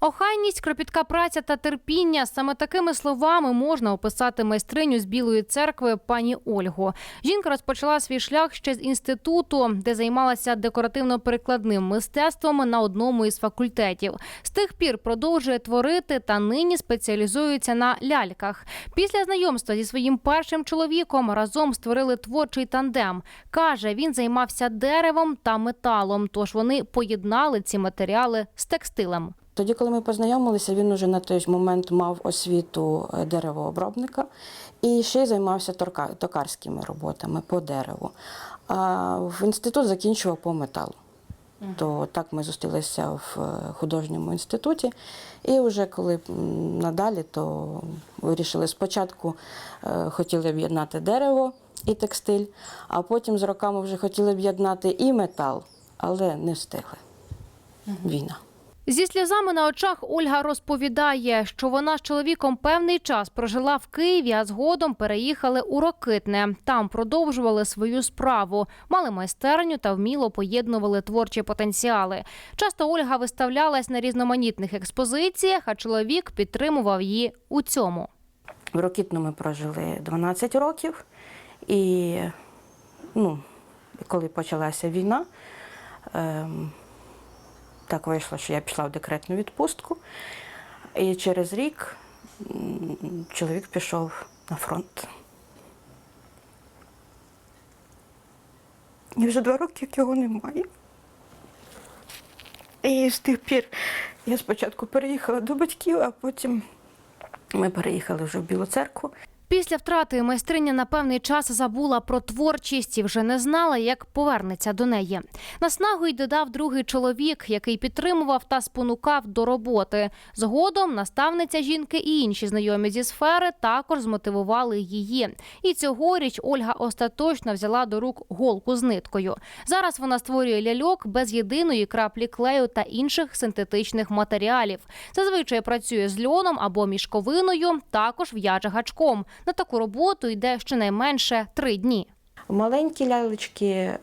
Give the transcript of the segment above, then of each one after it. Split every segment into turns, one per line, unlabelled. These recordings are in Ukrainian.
Охайність, кропітка праця та терпіння саме такими словами можна описати майстриню з Білої церкви пані Ольгу. Жінка розпочала свій шлях ще з інституту, де займалася декоративно-перекладним мистецтвом на одному із факультетів. З тих пір продовжує творити та нині спеціалізується на ляльках. Після знайомства зі своїм першим чоловіком разом створили творчий тандем. каже, він займався деревом та металом. Тож вони поєднали ці матеріали з текстилем.
Тоді, коли ми познайомилися, він уже на той момент мав освіту е, деревообробника і ще й займався токарськими роботами по дереву. А в інститут закінчував по металу. То так ми зустрілися в е, художньому інституті. І вже коли надалі, то вирішили спочатку е, хотіли об'єднати дерево і текстиль, а потім з роками вже хотіли об'єднати і метал, але не встигли. Війна.
Зі сльозами на очах Ольга розповідає, що вона з чоловіком певний час прожила в Києві, а згодом переїхали у Рокитне. Там продовжували свою справу, мали майстерню та вміло поєднували творчі потенціали. Часто Ольга виставлялась на різноманітних експозиціях, а чоловік підтримував її у цьому.
В Рокітно ми прожили 12 років, і ну, коли почалася війна, ем, так вийшло, що я пішла в декретну відпустку. І через рік чоловік пішов на фронт. І вже два роки як його немає. І з тих пір я спочатку переїхала до батьків, а потім ми переїхали вже в Білу церкву.
Після втрати майстриня на певний час забула про творчість і вже не знала, як повернеться до неї. Наснагу й додав другий чоловік, який підтримував та спонукав до роботи. Згодом наставниця жінки і інші знайомі зі сфери також змотивували її. І цьогоріч Ольга остаточно взяла до рук голку з ниткою. Зараз вона створює ляльок без єдиної краплі клею та інших синтетичних матеріалів. Зазвичай працює з льоном або мішковиною, також в'яже гачком. На таку роботу йде щонайменше три дні.
Маленькі лялечки, е,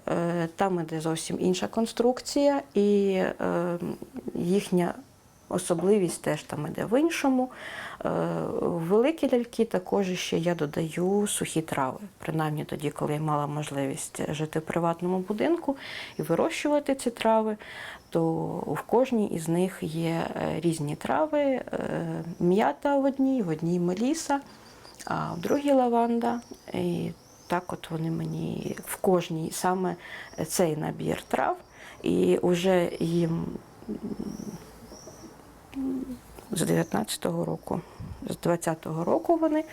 там іде зовсім інша конструкція, і е, їхня особливість теж там іде в іншому. Е, Великі ляльки також ще я додаю сухі трави. Принаймні тоді, коли я мала можливість жити в приватному будинку і вирощувати ці трави, то в кожній із них є різні трави. М'ята в одній, в одній меліса, а в другій лаванда. І так от вони мені в кожній саме цей набір трав, і вже їм з 19-го року, з 20-го року вони.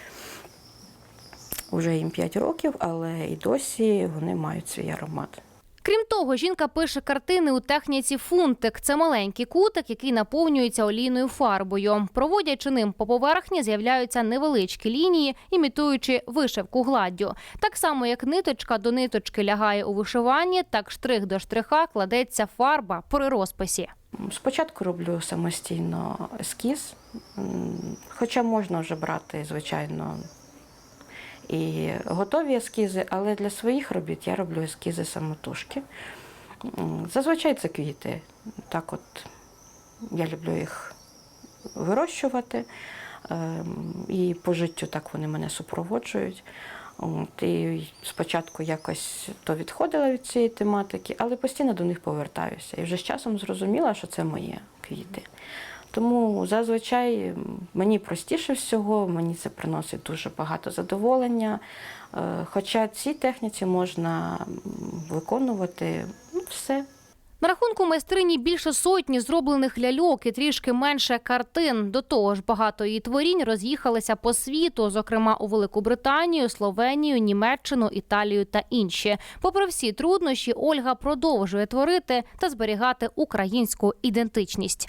Вже їм 5 років, але і досі вони мають свій аромат.
Крім того, жінка пише картини у техніці фунтик. Це маленький кутик, який наповнюється олійною фарбою. Проводячи ним по поверхні, з'являються невеличкі лінії, імітуючи вишивку гладдю. Так само, як ниточка до ниточки лягає у вишиванні, так штрих до штриха кладеться фарба при розписі.
Спочатку роблю самостійно ескіз, хоча можна вже брати, звичайно, і готові ескізи, але для своїх робіт я роблю ескізи самотужки. Зазвичай це квіти. Так от я люблю їх вирощувати. ем, І по життю так вони мене супроводжують. От, і спочатку якось то відходила від цієї тематики, але постійно до них повертаюся. І вже з часом зрозуміла, що це мої квіти. Тому зазвичай мені простіше всього, мені це приносить дуже багато задоволення. Е, Хоча цій техніці можна виконувати ну, все.
На рахунку майстрині більше сотні зроблених ляльок і трішки менше картин. До того ж, багато її творінь роз'їхалися по світу, зокрема у Велику Британію, Словенію, Німеччину, Італію та інші. Попри всі труднощі, Ольга продовжує творити та зберігати українську ідентичність.